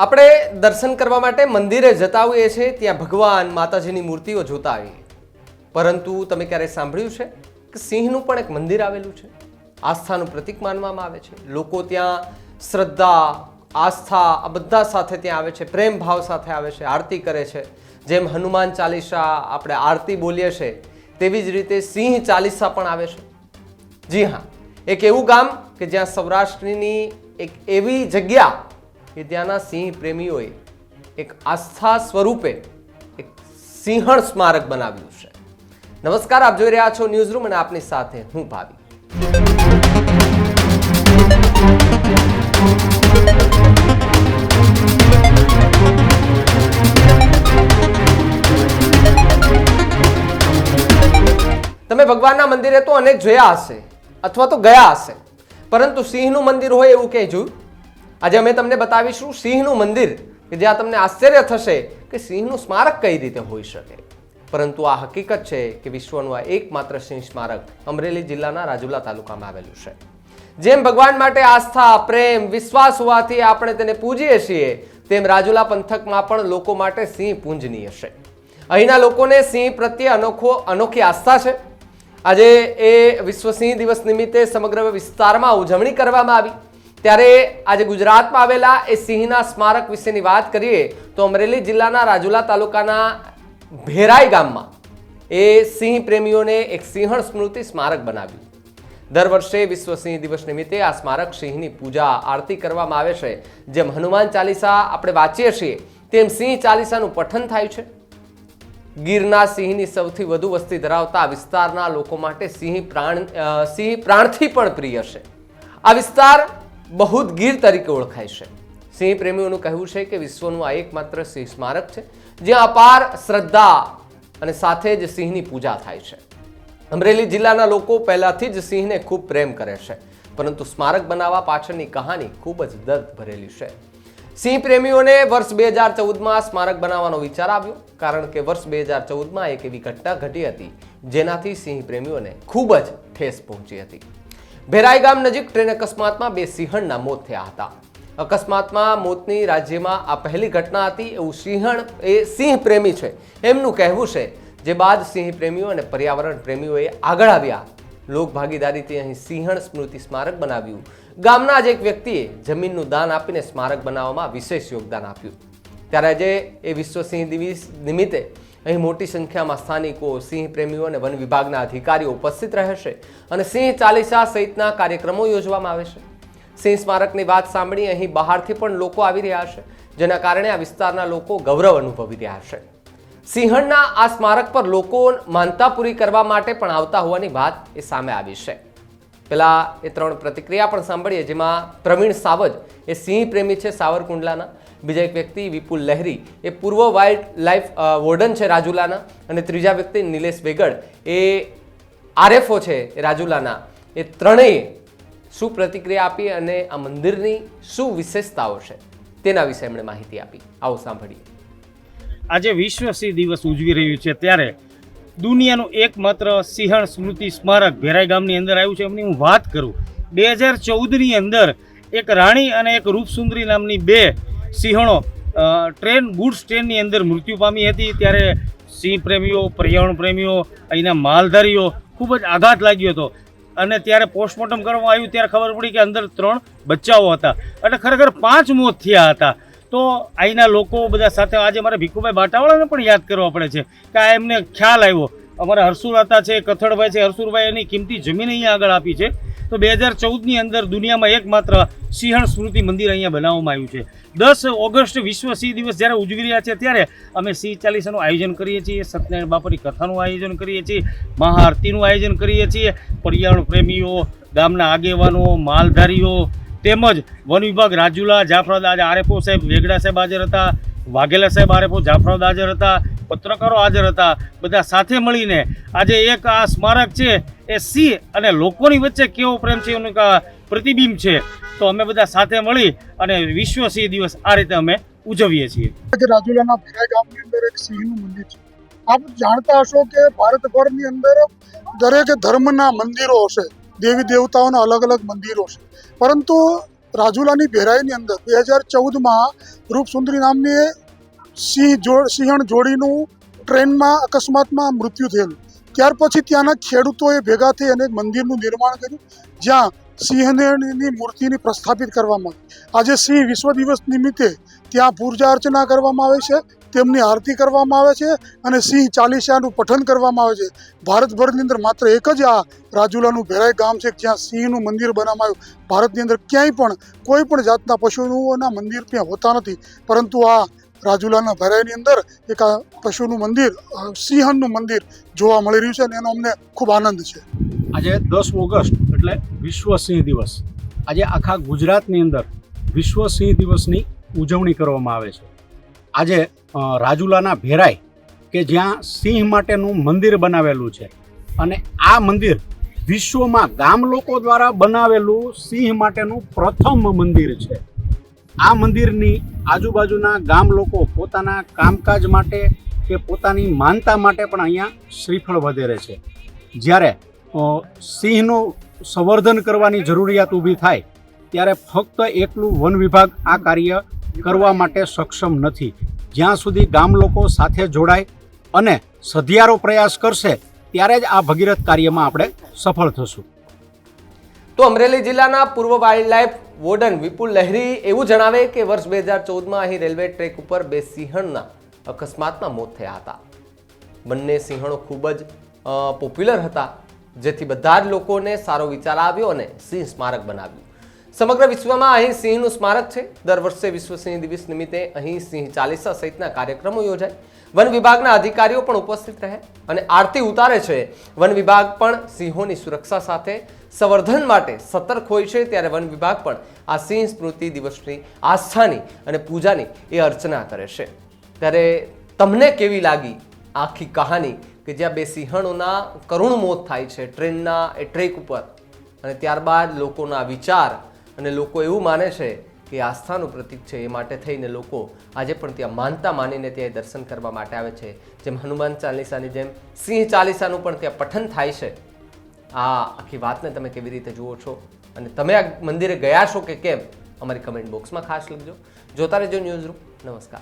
આપણે દર્શન કરવા માટે મંદિરે જતા હોઈએ છીએ, ત્યાં ભગવાન માતાજીની મૂર્તિઓ જોતા આવીએ પરંતુ તમે ક્યારેય સાંભળ્યું છે કે સિંહનું પણ એક મંદિર આવેલું છે? આસ્થાનું પ્રતીક માનવામાં આવે છે. લોકો ત્યાં શ્રદ્ધા, આસ્થા, આ બધા સાથે ત્યાં આવે છે, પ્રેમ ભાવ સાથે આવે છે, આરતી કરે છે. જેમ હનુમાન ચાલીસા આપણે આરતી બોલીએ છીએ, તેવી જ રીતે સિંહ ચાલીસા પણ આવે છે. જી હા, એક એવું ગામ કે જ્યાં સૌરાષ્ટ્રની એક એવી જગ્યા કે ત્યાંના સિંહ પ્રેમીઓએ એક આસ્થા સ્વરૂપે એક સિંહણ સ્મારક બનાવ્યું છે. નમસ્કાર, આપ જોઈ રહ્યા છો ન્યૂઝ રૂમ અને આપની સાથે હું ભાવી. તમે ભગવાનના મંદિરે તો અનેક જોયા હશે, અથવા તો ગયા હશે, પરંતુ સિંહનું મંદિર હોય એવું જોયું આજે અમે તમને બતાવીશું સિંહનું મંદિર, કે જ્યાં તમને આશ્ચર્ય થશે કે સિંહનું સ્મારક કઈ રીતે હોઈ શકે. પરંતુ આ હકીકત છે કે વિશ્વનું આ એકમાત્ર સિંહ સ્મારક અમરેલી જિલ્લાના રાજુલા તાલુકામાં આવેલું છે. જેમ ભગવાન માટે આસ્થા, પ્રેમ, વિશ્વાસ હોવાથી આપણે તેને પૂજીએ છીએ, તેમ રાજુલા પંથકમાં પણ લોકો માટે સિંહ પૂંજનીય છે. અહીંના લોકોને સિંહ પ્રત્યે અનોખો, અનોખી આસ્થા છે. આજે એ વિશ્વ સિંહ દિવસ નિમિત્તે સમગ્ર વિસ્તારમાં ઉજવણી કરવામાં આવી. ત્યારે આજે ગુજરાતમાં આવેલા એ સિંહના સ્મારક વિશેની વાત કરીએ તો અમરેલી જિલ્લાના રાજુલા તાલુકાના ભેરાઈ ગામમાં એ સિંહ પ્રેમીઓને એક સિંહણ સ્મૃતિ સ્મારક બનાવ્યું. દર વર્ષે વિશ્વ સિંહ દિવસ નિમિત્તે આ સ્મારક સિંહની પૂજા, આરતી કરવામાં આવે છે. જેમ હનુમાન ચાલીસા આપણે વાંચીએ છીએ, તેમ સિંહ ચાલીસાનું પઠન થાય છે. ગીરના સિંહની સૌથી વધુ વસ્તી ધરાવતા વિસ્તારના લોકો માટે સિંહ પ્રાણ સિંહ પ્રાણથી પણ પ્રિય છે. આ વિસ્તાર બહુત ગીર તરીકે ઓળખાય છે. સિંહ પ્રેમીઓનું કહેવું છે કે વિશ્વનું આ એકમાત્ર સિંહ સ્મારક છે જ્યાં અપાર શ્રદ્ધા અને સાથે જ સિંહની પૂજા થાય છે. અમરેલી જિલ્લાના લોકો પહેલાથી જ સિંહને ખૂબ પ્રેમ કરે છે, પરંતુ સ્મારક બનાવવા પાછળની કહાની ખૂબ જ દર્દ ભરેલી છે. સિંહ પ્રેમીઓને વર્ષ બે હજાર ચૌદમાં સ્મારક બનાવવાનો વિચાર આવ્યો, કારણ કે વર્ષ બે હજાર ચૌદમાં એક એવી ઘટના ઘટી હતી, જેનાથી સિંહ પ્રેમીઓને ખૂબ જ ઠેસ પહોંચી હતી. ભેરાઈ ગામ નજીક ટ્રેન અકસ્માતમાં બે સિંહણના મોત થયા હતા. અકસ્માતમાં મોતની રાજ્યમાં આ પહેલી ઘટના હતી, એવું સિંહણ એ સિંહ પ્રેમી છે. એમનું કહેવું છે જે બાદ સિંહ પ્રેમીઓ અને પર્યાવરણ પ્રેમીઓએ આગળ આવ્યા. લોક ભાગીદારીથી અહીં સિંહણ સ્મૃતિ સ્મારક બનાવ્યું. ગામના જ એક વ્યક્તિએ જમીનનું દાન આપીને સ્મારક બનાવવામાં વિશેષ યોગદાન આપ્યું. ત્યારે આજે એ વિશ્વ સિંહ દિવસ નિમિત્તે અહીં મોટી સંખ્યામાં સ્થાનિકો, સિંહ પ્રેમીઓ અને વન વિભાગના અધિકારીઓ ઉપસ્થિત રહેશે અને સિંહ ચાલીસા સહિતના કાર્યક્રમો યોજવામાં આવે છે. સિંહ સ્મારકની વાત સાંભળી અહીં બહારથી પણ લોકો આવી રહ્યા છે, જેના કારણે આ વિસ્તારના લોકો ગૌરવ અનુભવી રહ્યા છે. સિંહણના આ સ્મારક પર લોકો માનતા પૂરી કરવા માટે પણ આવતા હોવાની વાત એ સામે આવી છે. પેલા એ ત્રણ પ્રતિક્રિયા પણ સાંભળીએ, જેમાં પ્રવીણ સાવજ એ સિંહ પ્રેમી છે સાવરકુંડલાના બીજા એક વ્યક્તિ, વિપુલ લહેરી, એ પૂર્વ વાઇલ્ડ લાઈફ વોર્ડન છે રાજુલાના અને ત્રીજા વ્યક્તિ નિલેશ વેગડ. એ આરએફઓ છે રાજુલાના. એ ત્રણેય શું પ્રતિક્રિયા આપી અને આ મંદિરની શું વિશેષતાઓ છે તેના વિશે એમણે માહિતી આપી. આવો સાંભળીએ. આજે વિશ્વ સિંહ દિવસ ઉજવી રહ્યું છે ત્યારે દુનિયાનું એકમાત્ર સિંહણ સ્મૃતિ સ્મારક ભેરાઈ ગામની અંદર આવ્યું છે. એમની હું વાત કરું, બે હજાર ચૌદની અંદર એક રાણી અને એક રૂપસુંદરી નામની બે સિંહણો ટ્રેન, ગુડ્સ ટ્રેનની અંદર મૃત્યુ પામી હતી. ત્યારે સિંહ પ્રેમીઓ, પર્યાવરણ પ્રેમીઓ, અહીંના માલધારીઓ ખૂબ જ આઘાત લાગ્યો હતો. અને ત્યારે પોસ્ટમોર્ટમ કરવામાં આવ્યું ત્યારે ખબર પડી કે અંદર ત્રણ બચ્ચાઓ હતા. એટલે ખરેખર પાંચ મોત થયા હતા. તો અહીંના લોકો બધા સાથે આજે મારે ભીખુભાઈ બાટાવાળાને પણ યાદ કરવા પડે છે કે આ એમને ખ્યાલ આવ્યો. અમારા હરસુરાતા છે, કથળભાઈ છે. હરસુરભાઈ એની કિંમતી જમીન અહીંયા આગળ આપી છે. તો બે હજાર ચૌદની અંદર દુનિયામાં એકમાત્ર સિંહણ સ્મૃતિ મંદિર અહીંયા બનાવવામાં આવ્યું છે. દસ ઓગસ્ટ વિશ્વ સિંહ દિવસ જ્યારે ઉજવી રહ્યા છે ત્યારે અમે સિંહ ચાલીસાનું આયોજન કરીએ છીએ, સત્યનારાયણ બાપાની કથાનું આયોજન કરીએ છીએ, મહાઆરતીનું આયોજન કરીએ છીએ, પર્યાવરણ પ્રેમીઓ, ગામના આગેવાનો, માલધારીઓ, તેમજ વન વિભાગ રાજુલા જાફરાદ આજે આરએફઓ સાહેબ, વેગડા સાહેબ હાજર હતા વાઘેલા સાહેબ આરએફઓ જાફરાદ હાજર હતા, પત્રકારો હાજર હતા, બધા સાથે મળીને આજે એક આ સ્મારક છે એ સિંહ અને લોકોની વચ્ચે કેવો પ્રેમ છે, એનું પ્રતિબિંબ છે. તો અમે બધા સાથે મળી અને વિશ્વ સિંહ દિવસ આ રીતે અમે ઉજવીએ છીએ. રાજુલાના ભેરા ગામની અંદર એક સિંહનું મંદિર છે. આપ જાણતા હશો કે ભારતભરની અંદર દરેક ધર્મના મંદિરો હશે, દેવી દેવતાઓના અલગ અલગ મંદિરો છે પરંતુ રાજુલાની ભેરાઈની અંદર બે હજાર ચૌદમાં રૂપસુંદરી નામની સિંહ જોડ, સિંહણ જોડીનું ટ્રેનમાં અકસ્માતમાં મૃત્યુ થયેલું. ત્યાર પછી ત્યાંના ખેડૂતોએ ભેગા થઈ અને મંદિરનું નિર્માણ કર્યું, જ્યાં સિંહની મૂર્તિની પ્રસ્થાપિત કરવામાં આવી. આજે સિંહ વિશ્વ દિવસ નિમિત્તે ત્યાં પૂજા અર્ચના કરવામાં આવે છે, તેમની આરતી કરવામાં આવે છે અને સિંહ ચાલીસાનું પઠન કરવામાં આવે છે. ભારતભરની અંદર માત્ર એક જ આ રાજુલાનું ભેરાઈ ગામ છે, જ્યાં સિંહનું મંદિર બનાવવામાં આવ્યું ભારતની અંદર ક્યાંય પણ કોઈ પણ જાતના પશુઓના મંદિર ત્યાં હોતા નથી. પરંતુ આ રાજુલાના ભેરાઈની અંદર એક આ પશુનું મંદિર સિંહનનું મંદિર જોવા મળી રહ્યું છે અને એનો અમને ખૂબ આનંદ છે. આજે દસ ઓગસ્ટ, એટલે વિશ્વ સિંહ દિવસ. આજે આખા ગુજરાતની અંદર વિશ્વ સિંહ દિવસની ઉજવણી કરવામાં આવે છે. આજે રાજુલાના ભેરાઈ કે જ્યાં સિંહ માટેનું મંદિર બનાવેલું છે અને આ મંદિર વિશ્વમાં ગામ લોકો દ્વારા બનાવેલું સિંહ માટેનું પ્રથમ મંદિર છે. આ મંદિરની આજુબાજુના ગામ લોકો પોતાના કામકાજ માટે કે પોતાની માનતા માટે પણ અહીંયા શ્રીફળ વધેરે છે. જ્યારે સિંહનું સંવર્ધન કરવાની જરૂરિયાત ઊભી થાય, ત્યારે ફક્ત એકલું વન વિભાગ આ કાર્ય કરવા માટે સક્ષમ નથી. જ્યાં સુધી ગામ લોકો સાથે જોડાય અને સધિયારો પ્રયાસ કરશે, ત્યારે જ આ ભગીરથ કાર્યમાં આપણે સફળ થશું. તો અમરેલી જિલ્લાના પૂર્વ wild life warden Vipul Laheri એવું જણાવે કે વર્ષ બે હજાર ચૌદમાં અહીં રેલવે ટ્રેક ઉપર બે સિંહણના અકસ્માતમાં મોત થયા હતા. બંને સિંહણો ખૂબ જ પોપ્યુલર હતા, જેથી બધા જ લોકોને સારો વિચાર આવ્યો અને સિંહ સ્મારક બનાવ્યું. સમગ્ર વિશ્વમાં અહીં સિંહનું સ્મારક છે. દર વર્ષે વિશ્વ સિંહ દિવસ નિમિત્તે અહીં સિંહ ચાલીસા સહિતના કાર્યક્રમો યોજાય. વન વિભાગના અધિકારીઓ પણ ઉપસ્થિત રહે અને આરતી ઉતારે છે. વન વિભાગ પણ સિંહોની સુરક્ષા સાથે સંવર્ધન માટે સતર્ક હોય છે ત્યારે વન વિભાગ પણ આ સિંહ સ્મૃતિ દિવસની આસ્થાની અને પૂજાની એ અર્ચના કરે છે. ત્યારે તમને કેવી લાગી આખી કહાની કે જ્યાં બે સિંહણોના કરુણ મોત થાય છે ટ્રેનના એ ટ્રેક ઉપર? અને ત્યારબાદ લોકોના વિચાર અને લોકો એવું માને છે કે આસ્થાનું પ્રતીક છે એ માટે થઈને લોકો આજે પણ ત્યાં માનતા માનીને ત્યાં દર્શન કરવા માટે આવે છે. જેમ હનુમાન ચાલીસાની જેમ સિંહ ચાલીસાનું પણ ત્યાં પઠન થાય છે. આ આખી વાતને તમે કેવી રીતે જુઓ છો? અને તમે આ મંદિરે ગયા છો કે કેમ? અમારી કમેન્ટ બોક્સમાં ખાસ લખજો. જોતા રહેજો ન્યૂઝ રૂમ નમસ્કાર.